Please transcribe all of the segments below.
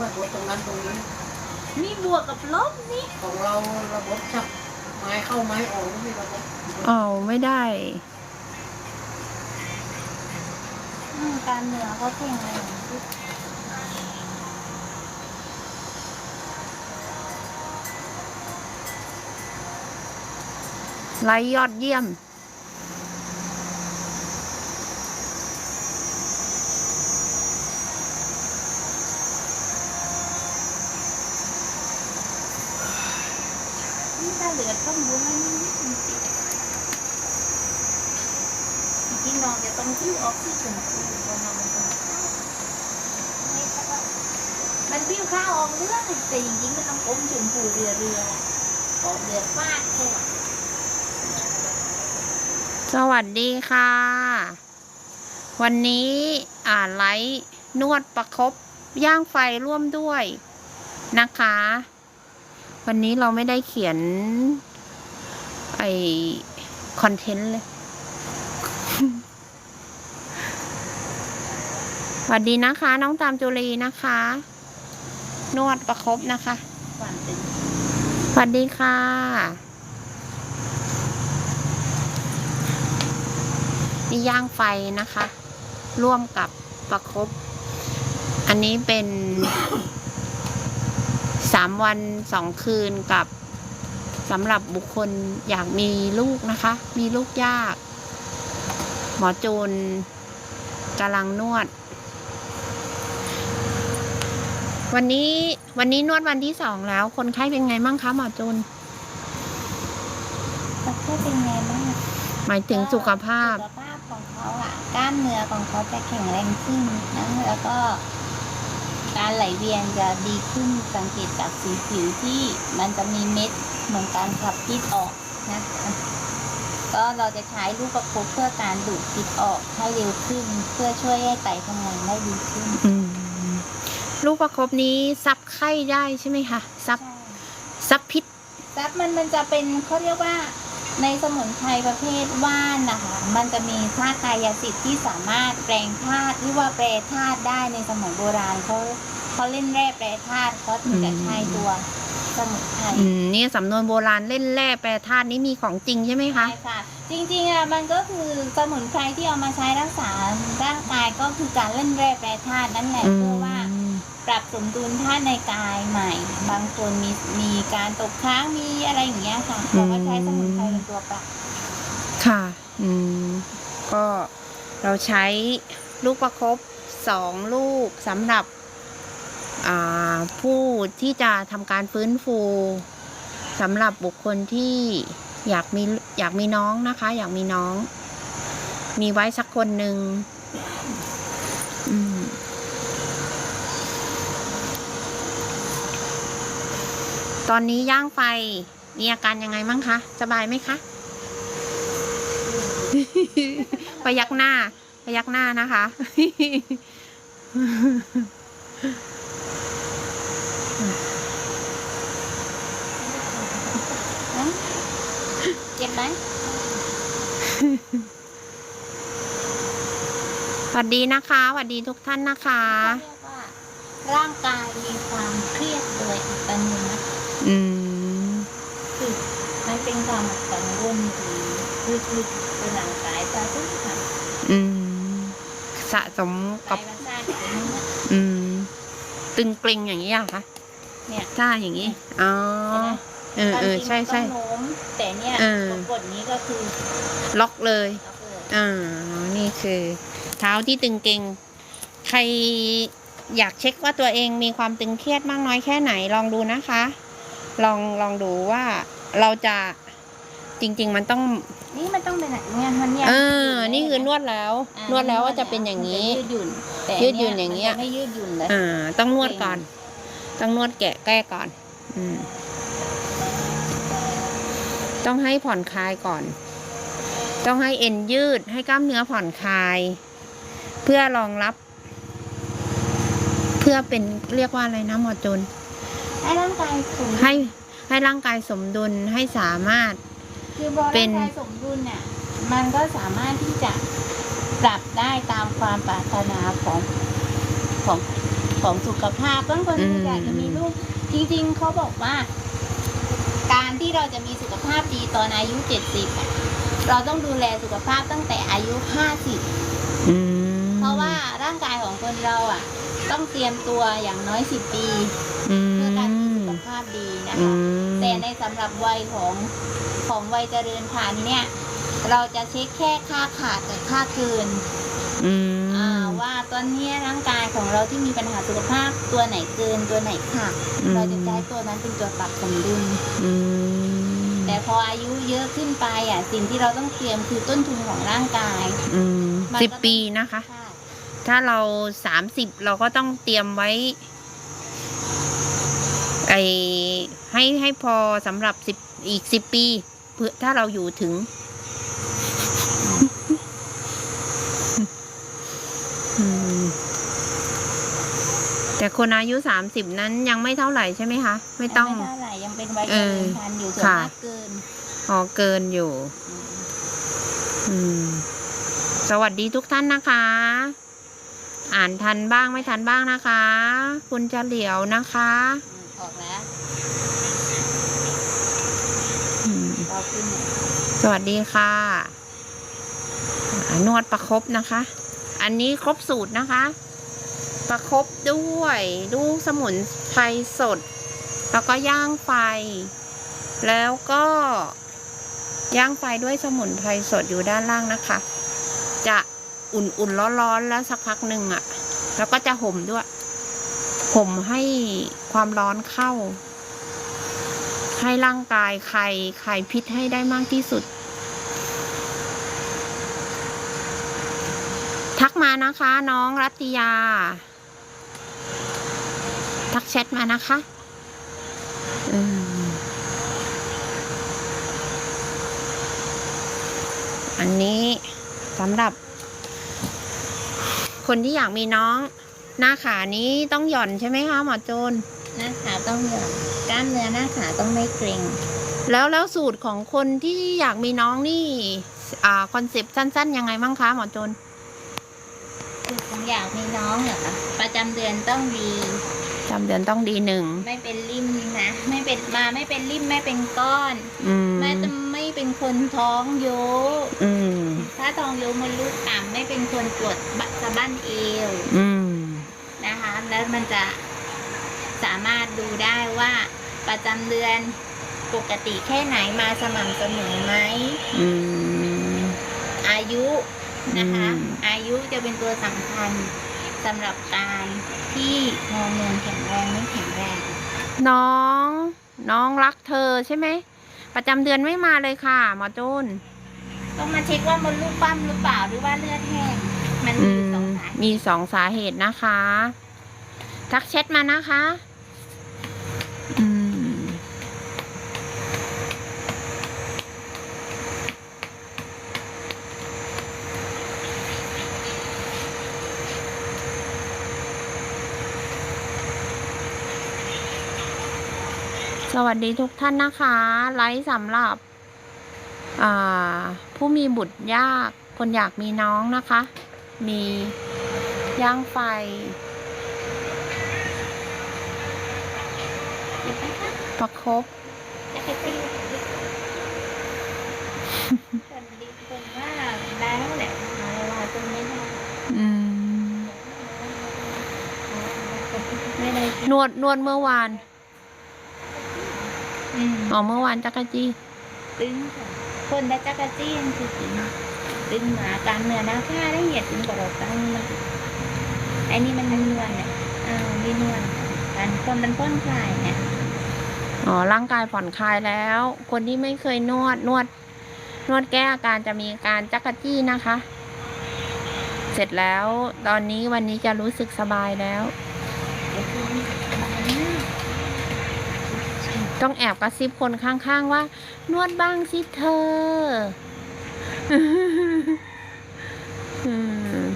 ว่าบวตรงนั้นตรงนี้นี่บวกกับลบนี่ของเราระบบชักไม้เข้าไม้ออกไม่มีระบบอ๋อไม่ได้ อืมการเหนือเขาเก่งเลยไลฟ์ยอดเยี่ยม เหลือต้องบุ้งให้นิดนึงจริงๆน้องจะต้องคิ้วออกที่ชมพูเพราะน้องมันต้องเข้าไม่ใช่ว่ามันพิ้วข้าวออกเรื่องแต่จริงๆมันต้องอมชมพูเรือเรือออกเรือฟาดแค่สวัสดีค่ะ วันนี้อ่านไลฟ์นวดประครบย่างไฟร่วมด้วยนะคะ วันนี้เราไม่ได้เขียน ไอคอนเทนต์เลยสวัสดีนะคะ น้องตามจุลีนะคะ นวดประครบนะคะสวัสดีค่ะ นี่ย่างไฟนะคะ ร่วมกับประครบ อันนี้เป็น สามวันสองคืนกับสำหรับบุคคลอยากมีลูกนะคะ มีลูกยาก หมอจูนกำลังนวด วันนี้วันนี้นวดวันที่สองแล้ว คนไข้เป็นไงบ้างคะหมอจูนประเภทเป็นไงบ้างหมายถึงสุขภาพสุขภาพของเขาอะกล้ามเนื้อของเขาจะแข็งแรงขึ้นนะแล้วก็ การไหลเวียนจะดีขึ้นสังเกตจากสีผิวที่มันจะมีเม็ดเหมือนการขับพิษออกนะคะก็เราจะใช้ลูกประคบเพื่อการดูดพิษออกให้เร็วขึ้น เพื่อช่วยให้ไตทำงานได้ดีขึ้นอืมลูกประคบนี้ซับไข้ได้ใช่ไหมคะซับซับพิษซับมันมันจะเป็นเขาเรียกว่า ในสมุนไพรประเภทว่านนะคะ มันจะมีธาตุกายสิทธิ์ที่สามารถแปลงธาตุหรือว่าแปรธาตุได้ในสมัยโบราณเขาเขาเล่นแร่แปรธาตุเขาถึงจะใช้ตัวสมุนไพรอืมเนี่ยสำนวนโบราณเล่นแร่แปรธาตุนี้มีของจริงใช่ไหมคะ ใช่ค่ะ จริงๆอะมันก็คือสมุนไพรที่เอามาใช้รักษาร่างกายก็คือการเล่นแร่แปรธาตุนั่นแหละอืมเพื่อว่า ปรับสมดุลธาตุในกายใหม่ บางคนมีมีการตกค้างมีอะไรอย่างเงี้ยค่ะเราก็ใช้สมุนไพรเป็นตัวปรับ ค่ะ อืม ก็เราใช้ลูกประคบสองลูกสำหรับอ่าผู้ที่จะทำการฟื้นฟูสำหรับบุคคลที่อยากมีอยากมีน้องนะคะ อยากมีน้อง มีไว้สักคนหนึ่ง ตอนนี้ย่างไฟมีอาการยังไงบ้างคะสบายไหมคะพยักหน้าพยักหน้านะคะ เจ็บไหมสวัสดีนะคะสวัสดีทุกท่านนะคะเรียกว่าร่างกายมีความเครียดโดยอัตโนมัติ อืมคือมันเป็นความกังวลหรือคือคือเป็นร่างกายจะทุกข์ค่ะอืมสะสมกากับยมันสร้างเป็นเนื้ออืม ตึงเกร็งอย่างนี้เหรอคะเนี่ยจ้าอย่างนี้อ๋อเออเออใช่ใช่ความจริงมันต้องโน้มแต่เนี่ยเออ กดนี้ก็คือล็อกเลย เอาเลย อ่านี่คือ เท้าที่ตึงเกร็งใครอยากเช็คว่าตัวเองมีความตึงเครียดมากน้อยแค่ไหนลองดูนะคะ ลองลองดูว่าเราจะจริง ๆ มันต้องนี่มันต้องเป็นอย่างเงี้ยมันเนี่ยเออนี่คือนวดแล้วานวดแล้วว่าจะเป็นอย่างนี้นี้ยืดหยุ่นแต่ยืดหยุ่นอย่างเงี้ย มัจะไม่ยืดหยุ่นเลยอ่า ต้องนวดก่อน ต้องนวดแกะแก้ก่อน อืม ต้องให้ผ่อนคลายก่อน ต้องให้เอ็นยืดให้กล้ามเนื้อผ่อนคลาย เพื่อรองรับ เพื่อเป็นเรียกว่าอะไรนะหมอจุน ให้ร่างกายสมดุลให้ให้ร่างกายสมดุลให้สามารถ คือพอเป็ร่าน งกายสมดุลเนี่ย มันก็สามารถที่จะปรับได้ตามความปรารถนาของของของสุขภาพบางคนอืม อยากจะมีลูกจริง ๆเขาบอกว่า การที่เราจะมีสุขภาพดีตอนอายุ70อะเราต้องดูแลสุขภาพตั้งแต่อายุ50อืมเพราะว่าร่างกายของคนเราอะ ต้องเตรียมตัวอย่างน้อย10ปีอืมเพื่อการมีสุขภาพดีนะอืคะ มแต่ในสำหรับวัยของของวัยเจริญพันธุ์เนี่ย เราจะเช็คแค่ค่าขาดกับค่าเกิน อืมอ่าว่าตอนเนี้ยร่างกายของเราที่มีปัญหาสุขภาพตัวไหนเกินตัวไหนขาดเราจะใช้ตัวนั้นเป็นตัวปรับสมดุล อืมแต่พออายุเยอะขึ้นไปอะสิ่งที่เราต้องเตรียมคือต้นทุนของร่างกาย อืมมันสิบก็ต้องปีนะคะ ใช่ ถ้าเราสามสิบเราก็ต้องเตรียมไว้ ไอให้ให้พอสำหรับสิบอีกสิบปีเพื่อถ้าเราอยู่ถึงอืมแต่คนอายุสามสิบนั้นยังไม่เท่าไหร่ใช่ไหมคะ ไม่ต้อง ไม่เท่าไหร่ยังเป็นวัยเอเจอริญพันธุ์อยู่ส่วนค่ะมากเกินพอเกินอยู่ อืมสวัสดีทุกท่านนะคะ อ่านทันบ้างไม่ทันบ้างนะคะ คุณจะเหลียวนะคะอืมออกแล้วอืมต่อขึ้นเนี่ยสวัสดีค่ะอ่านวดประครบนะคะ อันนี้ครบสูตรนะคะ ประครบด้วยลูกสมุนไพรสด แล้วก็ย่างไฟ แล้วก็ย่างไฟด้วยสมุนไพรสดอยู่ด้านล่างนะคะ จะ อุ่นๆร้อนๆแล้วสักพักหนึ่งอะ่ะ แล้วก็จะห่มด้วย ห่มให้ความร้อนเข้า ให้ร่างกายไข่ไข่พิษให้ได้มากที่สุด ทักมานะคะน้องรัติยา ทักแชทมานะคะอืมอันนี้สำหรับ คนที่อยากมีน้อง หน้าขานี้ต้องหย่อนใช่ไหมคะหมอโจนหน้าขาต้องหย่อนกล้ามเนื้อหน้าขาต้องไม่เกร็งแล้วแล้วสูตรของคนที่อยากมีน้องนี่ อ่าคอนเซปต์สั้น ๆ ยังไงบ้างคะหมอโจนคือผมอยากมีน้องเหรอคะประจำเดือนต้องดีจำเดือนต้องดีหนึ่งไม่เป็นริ่มนะไม่เป็นมาไม่เป็นริ่มไม่เป็นก้อนอืมไม่จะไม่ เป็นคนท้องโยอืม ถ้าท้องโยมันลูกต่ำไม่เป็นคนปวดบะสะบั้นเอวอืม นะคะ แล้วมันจะสามารถดูได้ว่าประจำเดือนปกติแค่ไหนมาสม่ำเสมอไหม อืม อายุนะคะ อืม อายุจะเป็นตัวสำคัญสำหรับการที่ฮอร์โมนแข็งแรงไม่แข็งแรง น้อง น้องรักเธอใช่ไหม ประจำเดือนไม่มาเลยค่ะ หมอโจนต้องมาเช็คว่ามดลูกปั้มหรือเปล่าหรือว่าเลือดแห้งมันอืมีสองมสาเหตุมีสองสาเหตุนะคะ ทักแชทมานะคะ อืม สวัสดีทุกท่านนะคะ ไลฟ์สำหรับอ่าผู้มีบุตรยาก คนอยากมีน้องนะคะ มีย่างไฟเดี๋ยวนะคะประคบจะไปตีสวัสดีคนว่าแล้วแหละหาเวลาตรงนี้ได้อืมไม่ได้นวดนวดเมื่อวาน อืมอ๋อเมื่อวานจักรจี้ตึงค่ะคนได้จักรจี้นคือตึงตึงหมาการเนื้อนะผ้าได้เหยียดตึงกว่าเราตั้งมันไอ้นี่มันนวลเนี่ยอ่านี่นวลการคนมันพ้นคลายเนี่ยอ๋อร่างกายผ่อนคลายแล้ว คนที่ไม่เคยนวดนวด นวดแก้อาการจะมีการจักรจี้นะคะ เสร็จแล้วตอนนี้วันนี้จะรู้สึกสบายแล้ว เดี๋ยวคือมันบางมาก ต้องแอบกระซิบคนข้างๆว่า นวดบ้างสิเธออืม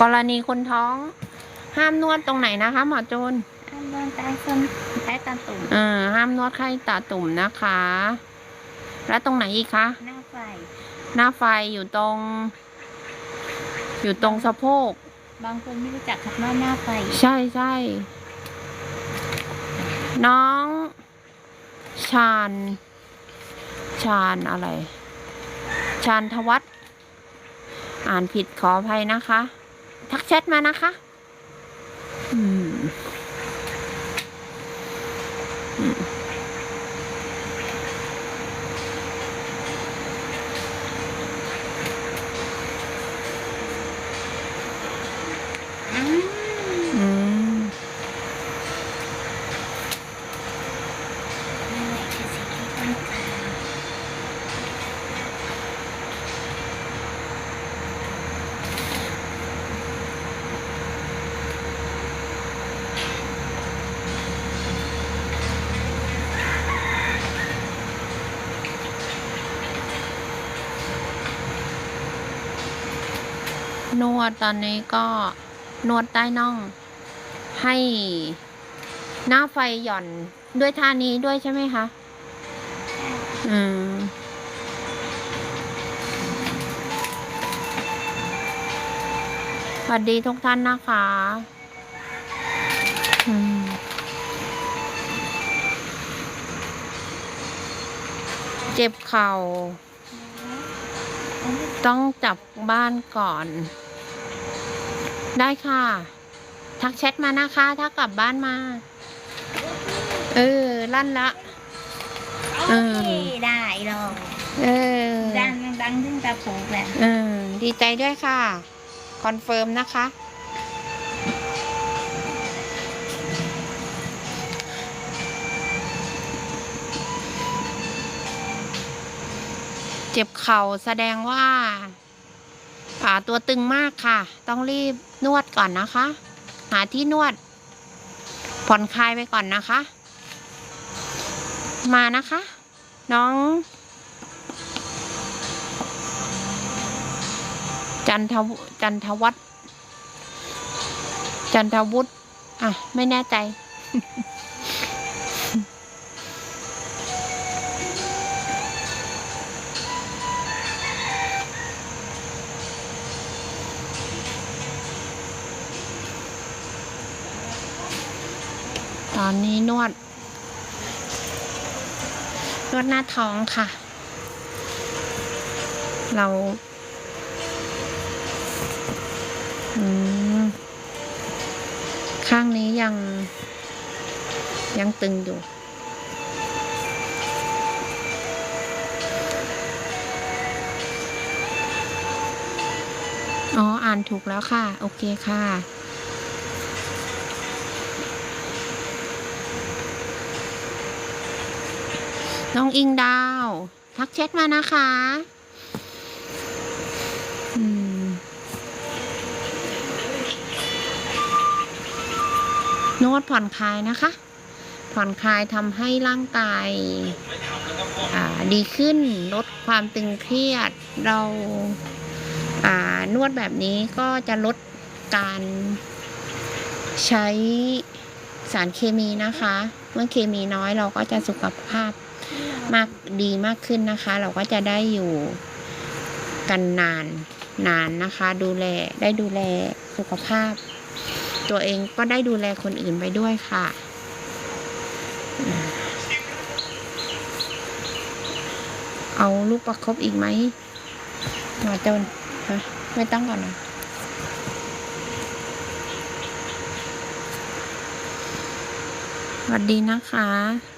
กรณีคนท้อง ห้ามนวดตรงไหนนะคะ หมอโจนอันนอนใต้ส้นใต้ตาตุ่มเออห้ามนวดไข้ตาตุ่มนะคะ แล้วตรงไหนอีกคะ หน้าไฟ หน้าไฟอยู่ตรง อยู่ตรงสะโพก บางคนไม่รู้จักคำว่าหน้าไฟ ใช่ใช่น้อง ชาญ ชาญอะไร ชาญทวัฒน์อ่านผิดขออภัยนะคะ ทักแชทมานะคะ อืมอืม อืม อืม นั่นแหละคือสิ่งที่ต้องการ นวดตอนนี้ก็นวดใต้น่อง ให้หน้าไฟหย่อนด้วยท่านี้ด้วยใช่ไหมคะ อืมสวัสดีทุกท่านนะคะอืมเจ็บเข่า ต้องจับบ้านก่อน ได้ค่ะ ทักแชทมานะคะ ถ้ากลับบ้านมา เออ ลั่นละ โอเคได้ลองเออ ดังดังถึงตะปูแหละเออ ดีใจด้วยค่ะ คอนเฟิร์มนะคะ เจ็บเข่าแสดงว่า อ่าตัวตึงมากค่ะ ต้องรีบนวดก่อนนะคะ หาที่นวด ผ่อนคลายไปก่อนนะคะ มานะคะ น้อง จันทวจันทวัฒจันทวุฒิอะ ไม่แน่ใจ อนนี้นวด นวดหน้าท้องค่ะ เราอืมข้างนี้ยัง ยังตึงอยู่อ๋อ อ่านถูกแล้วค่ะ โอเคค่ะ น้องอิงดาว ทักแชทมานะคะอืมนวดผ่อนคลายนะคะ ผ่อนคลายทำให้ร่างกายอ่าดีขึ้นลดความตึงเครียด เราอ่านวดแบบนี้ก็จะลดการใช้สารเคมีนะคะ เมื่อเคมีน้อยเราก็จะสุขภาพ มากดีมากขึ้นนะคะ เราก็จะได้อยู่กันนานนานนะคะ ดูแลได้ดูแลสุขภาพ ตัวเองก็ได้ดูแลคนอื่นไปด้วยค่ะเอาลูกประคบอีกไหมหมาจนฮะไม่ต้องก่อนนะสวัสดีนะคะ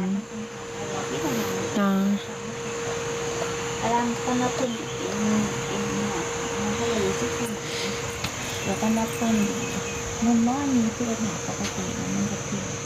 떠났던 인인하고 유스킨 여가 나쁜 뭔 마음이 들어나 아빠가 되는 것 같아 요.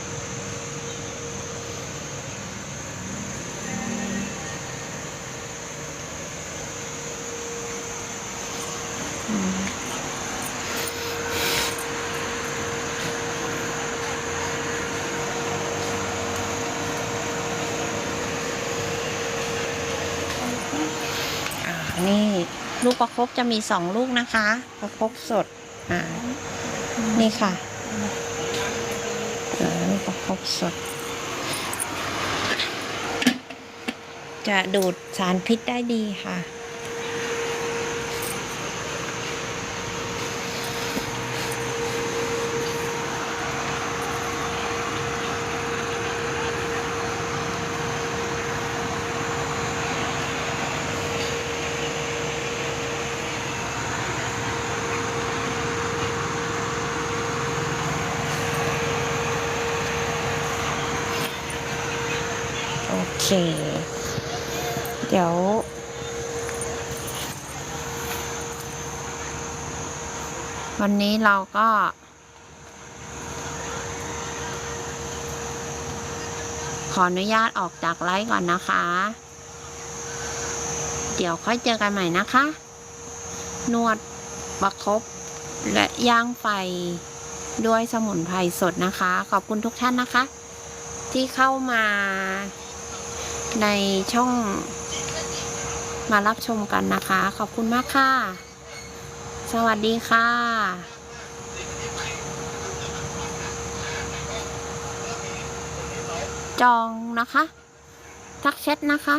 นี่ลูกประคบจะมีสองลูกนะคะ ประคบสดอ่านี่ค่ะลูกประคบสด จะดูดสารพิษได้ดีค่ะ เค เดี๋ยว วันนี้เราก็ ขออนุญาตออกจากไลฟ์ก่อนนะคะ เดี๋ยวค่อยเจอกันใหม่นะคะ นวดประคบและย่างไฟด้วยสมุนไพรสดนะคะ ขอบคุณทุกท่านนะคะ ที่เข้ามา ในช่องมารับชมกันนะคะ ขอบคุณมากค่ะ สวัสดีค่ะจองนะคะ ทักแชทนะคะ